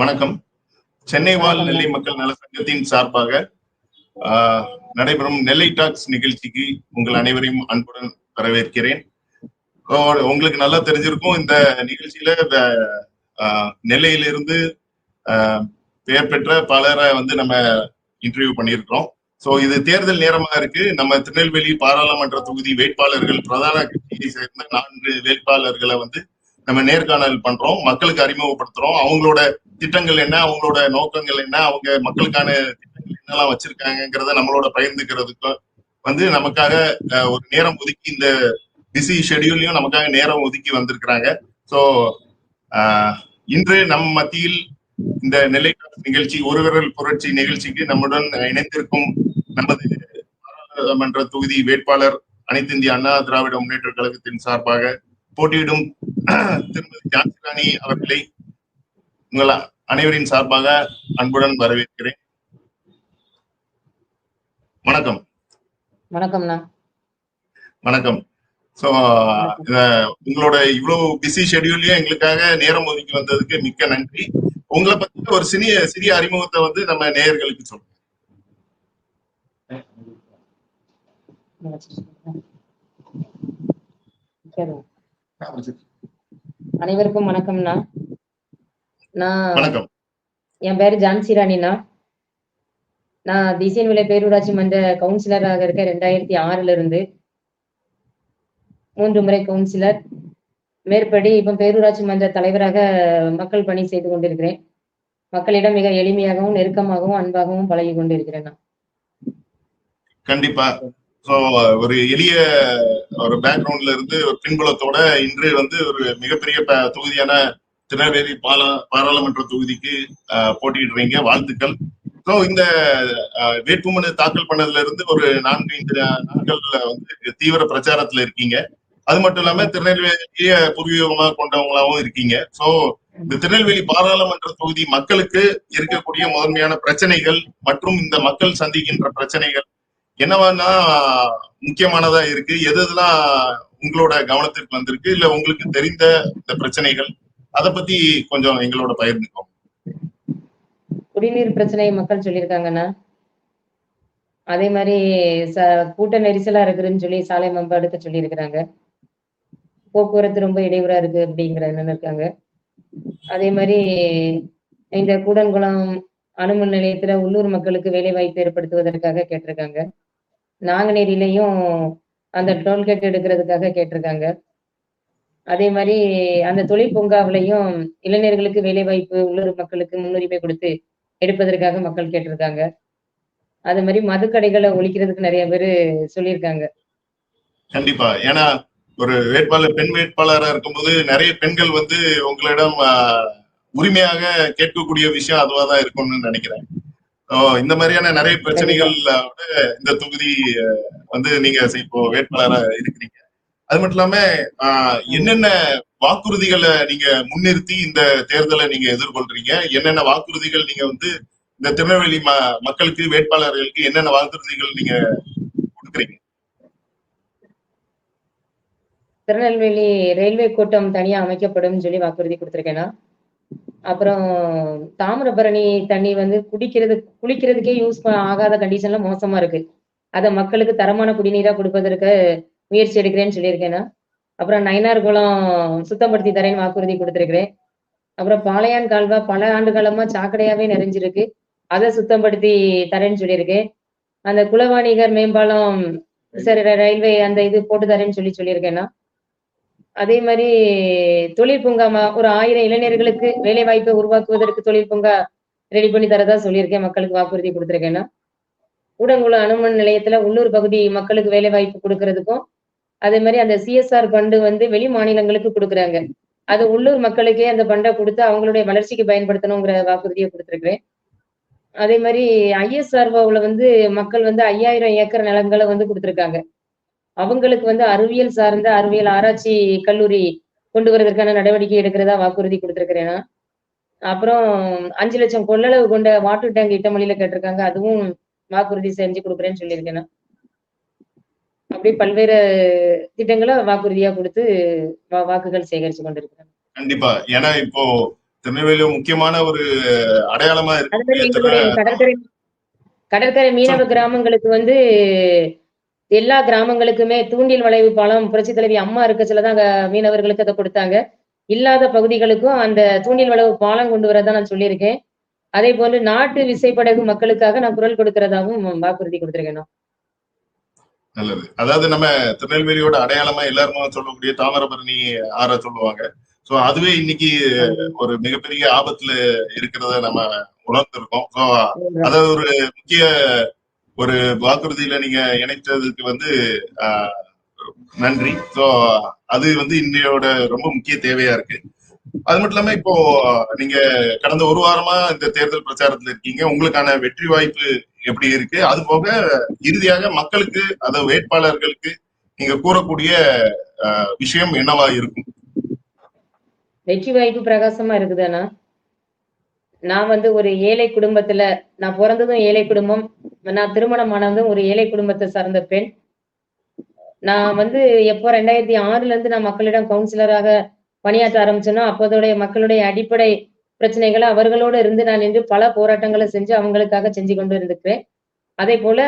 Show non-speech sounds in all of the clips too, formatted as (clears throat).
வணக்கம். சென்னை வாழ் நெல்லை மக்கள் நல சங்கத்தின் சார்பாக நடைபெறும் நெல்லை டாக்ஸ் நிகழ்ச்சிக்கு உங்கள் அனைவரையும் அன்புடன் வரவேற்கிறேன். உங்களுக்கு நல்லா தெரிஞ்சிருக்கும் இந்த நிகழ்ச்சியில இந்த நெல்லையிலிருந்து பெயர் பெற்ற பலரை வந்து நம்ம இன்டர்வியூ பண்ணியிருக்கிறோம். சோ இது தேர்தல் நேரமா இருக்கு. நம்ம திருநெல்வேலி பாராளுமன்ற தொகுதி வேட்பாளர்கள் பிரதான கட்சியை சேர்ந்த நான்கு வேட்பாளர்களை வந்து நம்ம நேர்காணல் பண்றோம் மக்களுக்கு அறிமுகப்படுத்துறோம். அவங்களோட திட்டங்கள் என்ன அவங்களோட நோக்கங்கள் என்ன அவங்க மக்களுக்கான திட்டங்கள் என்னெல்லாம் வச்சிருக்காங்கிறத நம்மளோட பகிர்ந்துக்கிறதுக்கு வந்து நமக்காக ஒரு நேரம் ஒதுக்கி இந்த பிஸி ஷெடியூல்லையும் நமக்காக நேரம் ஒதுக்கி வந்திருக்கிறாங்க. ஸோ இன்று நம் மத்தியில் இந்த நெல்லை நிகழ்ச்சி ஒரு விரல் புரட்சி நிகழ்ச்சிக்கு நம்முடன் இணைந்திருக்கும் நமது பாராளுமன்ற தொகுதி வேட்பாளர் அனைத்து இந்திய அண்ணா திராவிட முன்னேற்ற கழகத்தின் சார்பாக போட்டியிடும் (clears throat) திருமதி ஜான்சி ராணி அவர்களை உங்கள் அனைவரின் சார்பாக அன்புடன் வரவேற்கிறேன். வணக்கம். வணக்கம்ண்ணா. வணக்கம். சோ உங்களோட இவ்வளவு பிஸி ஷெட்யூல்லயும் எங்களுக்காக நேரம் ஒதுக்கி வந்ததுக்கு மிக்க நன்றி. உங்களை பத்தி ஒரு சிறிய சிறிய அறிமுகத்தை வந்து நம்ம நேயர்களுக்கு சொல்லுங்க. சரி. அனைவருக்கும் வணக்கம்ண்ணா. நான் வணக்கம். என் பேரு ஜான்சி ராணிண்ணா. நான் திசையன் விலை பேரூராட்சி மன்ற கவுன்சிலராக இருக்க ரெண்டாயிரத்தி ஆறுல இருந்து மூன்று முறை கவுன்சிலர். மேற்படி இப்போ பேரூராட்சி மன்ற தலைவராக மக்கள் பணி செய்து கொண்டிருக்கிறேன். மக்களிடம் மிக எளிமையாகவும் நெருக்கமாகவும் அன்பாகவும் பழகி கொண்டிருக்கிறேன் கண்டிப்பா. சோ ஒரு எளிய ஒரு பேக்ரவுண்ட்ல இருந்து ஒரு பின்புலத்தோட இன்று வந்து ஒரு மிகப்பெரிய ப- தொகுதியான திருநெல்வேலி பாலா பாராளுமன்ற தொகுதிக்கு போட்டியிடுறீங்க. வாழ்த்துக்கள். ஸோ இந்த வேட்புமனு தாக்கல் பண்ணதுல இருந்து ஒரு நான்கு ஐந்து நாட்கள்ல வந்து தீவிர பிரச்சாரத்துல இருக்கீங்க. அது மட்டும் இல்லாம திருநெல்வேலிய பூர்வீகமா கொண்டவங்களாவும் இருக்கீங்க. சோ இந்த திருநெல்வேலி பாராளுமன்ற தொகுதி மக்களுக்கு இருக்கக்கூடிய முதன்மையான பிரச்சனைகள் மற்றும் இந்த மக்கள் சந்திக்கின்ற பிரச்சனைகள் என்னவா முக்கியமானதா இருக்கு. எது எதுலாம் உங்களோட கவனத்திற்கு வந்திருக்கு? இல்ல உங்களுக்கு தெரிந்த இந்த பிரச்சனைகள்? அத பத்தி கொஞ்சம் எங்களோட பகிர்ந்துக்கோங்க. குடிநீர் பிரச்சனை மக்கள் சொல்லியிருக்காங்கண்ணா. அதே மாதிரி ச கூட்ட நெரிசலா இருக்குதுன்னு சொல்லி சாலை மேம்பாடுக்கு சொல்லியிருக்கிறாங்க. போக்குவரத்து ரொம்ப இடையூறா இருக்கு அப்படிங்கிற இருக்காங்க. அதே மாதிரி இந்த கூடன்குளம் அணுமின் நிலையத்துல உள்ளூர் மக்களுக்கு வேலை வாய்ப்பு ஏற்படுத்துவதற்காக கேட்டிருக்காங்க. நாங்குநேரியிலையும் அந்த டோல்கேட் எடுக்கிறதுக்காக கேட்டிருக்காங்க. அதே மாதிரி அந்த தொழில் பூங்காவிலையும் இளைஞர்களுக்கு வேலை வாய்ப்பு உள்ளூர் மக்களுக்கு முன்னுரிமை கொடுத்து எடுப்பதற்காக மக்கள் கேட்டிருக்காங்க. அது மாதிரி மதுக்கடைகளை ஒழிக்கிறதுக்கு நிறைய பேர் சொல்லியிருக்காங்க. கண்டிப்பா. ஏன்னா ஒரு வேட்பாளர் பெண் வேட்பாளரா இருக்கும்போது நிறைய பெண்கள் வந்து உங்களிடம் உரிமையாக கேட்கக்கூடிய விஷயம் அதுவா தான் இருக்கும்னு நினைக்கிறேன். இந்த மாதிரியான நிறைய பிரச்சனைகள் இந்த தொகுதி வந்து நீங்க இப்போ வேட்பாளரா இருக்கிறீங்க. அது மட்டும் இல்லாம என்னென்ன வாக்குறுதிகளை நீங்க முன்னிறுத்தி இந்த தேர்தலை நீங்க எதிர்கொள்றீங்க? என்னென்ன வாக்குறுதிகள் நீங்க வந்து இந்த திருநெல்வேலி மக்களுக்கு வேட்பாளர்களுக்கு என்னென்ன வாக்குறுதிகள் நீங்க கொடுக்குறீங்க? திருநெல்வேலி ரயில்வே கூட்டம் தனியா அமைக்கப்படும் சொல்லி வாக்குறுதி கொடுத்துருக்கேன்னா அப்புறம் தாமிரபரணி தண்ணி வந்து குடிக்கிறது குளிக்கிறதுக்கே யூஸ் ஆகாத கண்டிஷன்ல மோசமா இருக்கு. அதை மக்களுக்கு தரமான குடிநீரா கொடுப்பதற்கு முயற்சி எடுக்கிறேன்னு சொல்லியிருக்கேன்னா அப்புறம் நயனார் குளம் சுத்தப்படுத்தி தரேன்னு வாக்குறுதி கொடுத்துருக்கிறேன். அப்புறம் பாளையான் கால்வா பல ஆண்டு காலமா சாக்கடையாவே நிறைஞ்சிருக்கு. அதை சுத்தப்படுத்தி தரேன்னு சொல்லியிருக்கேன். அந்த குலவாணிகர் மேம்பாலம் சரி ரயில்வே அந்த இது போட்டு தரேன்னு சொல்லி சொல்லியிருக்கேன்னா அதே மாதிரி தொழில் பூங்கா ம- ஒரு ஆயிரம் இளைஞர்களுக்கு வேலை வாய்ப்பை உருவாக்குவதற்கு தொழில் பூங்கா ரெடி பண்ணி தரதா சொல்லியிருக்கேன். மக்களுக்கு வாக்குறுதி கொடுத்துருக்கேன்னா கூடங்குளம் அணுமன் நிலையத்துல உள்ளூர் பகுதி மக்களுக்கு வேலை வாய்ப்பு கொடுக்கறதுக்கும் அதே மாதிரி அந்த சிஎஸ்ஆர் பண்டு வந்து வெளி மாநிலங்களுக்கு கொடுக்குறாங்க. அது உள்ளூர் மக்களுக்கே அந்த பண்டை கொடுத்து அவங்களுடைய வளர்ச்சிக்கு பயன்படுத்தணுங்கிற வாக்குறுதியை கொடுத்துருக்குறேன். அதே மாதிரி ஐஎஸ்ஆர்ஓவில் வந்து மக்கள் வந்து ஐயாயிரம் ஏக்கர் நிலங்களை வந்து கொடுத்துருக்காங்க. அவங்களுக்கு வந்து அறிவியல் சார்ந்த அறிவியல் ஆராய்ச்சி கல்லூரி கொண்டு வரதற்கான நடவடிக்கை எடுக்கிறதா வாக்குறுதி கொடுத்துருக்கிறேன் நான். அப்புறம் அஞ்சு லட்சம் கொள்ளளவு கொண்ட வாட்டர் டேங்க் இட்டமொழியில கேட்டிருக்காங்க. அதுவும் வாக்குறுதி செஞ்சு கொடுக்குறேன்னு சொல்லியிருக்கேன் நான். அப்படி பல்வேறு திட்டங்களை வாக்குறுதியா கொடுத்து வாக்குகள் சேகரிச்சு கொண்டிருக்கிறேன். கண்டிப்பா. ஏன்னா இப்போ திருநெல்வேலியில முக்கியமான ஒரு அடையாளமா இருக்கு. கடற்கரை கடற்கரை மீனவ கிராமங்களுக்கு வந்து எல்லா கிராமங்களுக்குமே தூண்டில் வளைவு பாலம் புரட்சி தலைவி அம்மா இருக்கச்சுலதான் அங்க மீனவர்களுக்கு அதை கொடுத்தாங்க. இல்லாத பகுதிகளுக்கும் அந்த தூண்டில் வளைவு பாலம் கொண்டு வரதான் நான் சொல்லியிருக்கேன். அதே போன்று நாட்டு விசைப்படகு மக்களுக்காக நான் குரல் கொடுக்கிறதாவும் வாக்குறுதி கொடுத்திருக்கேன். நல்லது. அதாவது நம்ம திருநெல்வேலியோட அடையாளமா எல்லாருமே சொல்லக்கூடிய தாமிரபரணி ஆற சொல்லுவாங்க. சோ அதுவே இன்னைக்கு ஒரு மிகப்பெரிய ஆபத்துல இருக்கிறத நம்ம உணர்ந்திருக்கோம். சோ அதாவது ஒரு முக்கிய ஒரு வாக்குறுதியில நீங்க இணைத்ததுக்கு வந்து நன்றி. சோ அது வந்து இன்னையோட ரொம்ப முக்கிய தேவையா இருக்கு. அது மட்டும் இல்லாம இப்போ நீங்க கடந்த ஒரு வாரமா இந்த தேர்தல் பிரச்சாரத்துல இருக்கீங்க. உங்களுக்கான வெற்றி வாய்ப்பு எப்படி இருக்கு? அது போக இறுதியாக மக்களுக்கு அத வேட்பாளர்களுக்கு நீங்க கூறக்கூடிய விஷயம் என்னவா இருக்கும்? வெற்றி வாய்ப்பு பிரகாசமா இருக்குதாண்ணா நான் வந்து ஒரு ஏழை குடும்பத்துல நான் பிறந்ததும் ஏழை குடும்பம் நான் திருமணம் ஒரு ஏழை குடும்பத்தை சார்ந்த பெண். நான் வந்து எப்போ ரெண்டாயிரத்தி ஆறுல இருந்து நான் மக்களிடம் கவுன்சிலராக பணியாற்ற ஆரம்பிச்சேனோ அப்போதைய மக்களுடைய அடிப்படை பிரச்சனைகளை அவர்களோடு இருந்து நான் நின்று பல போராட்டங்களை செஞ்சு அவங்களுக்காக செஞ்சு கொண்டு இருந்திருக்கிறேன். அதே போல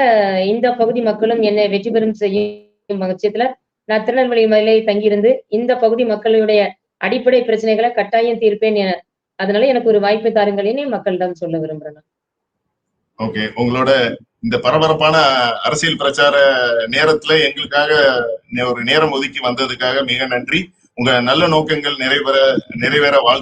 இந்த பகுதி மக்களும் என்னை வெற்றி பெறும் செய்யும் பட்சத்துல நான் திருநெல்வேலி மலையிலே தங்கியிருந்து இந்த பகுதி மக்களுடைய அடிப்படை பிரச்சனைகளை கட்டாயம் தீர்ப்பேன் என அதனால எனக்கு ஒரு வாய்ப்பை தாருங்களேன்னு மக்களிடம் சொல்ல விரும்புறேன் ஓகே உங்களோட இந்த பரபரப்பான அரசியல் பிரச்சார நேரத்துல எங்களுக்காக ஒரு நேரம் ஒதுக்கி வந்ததுக்காக மிக நன்றி. உங்க நல்ல நோக்கங்கள் நிறைவேற நிறைவேற வாழ்த்து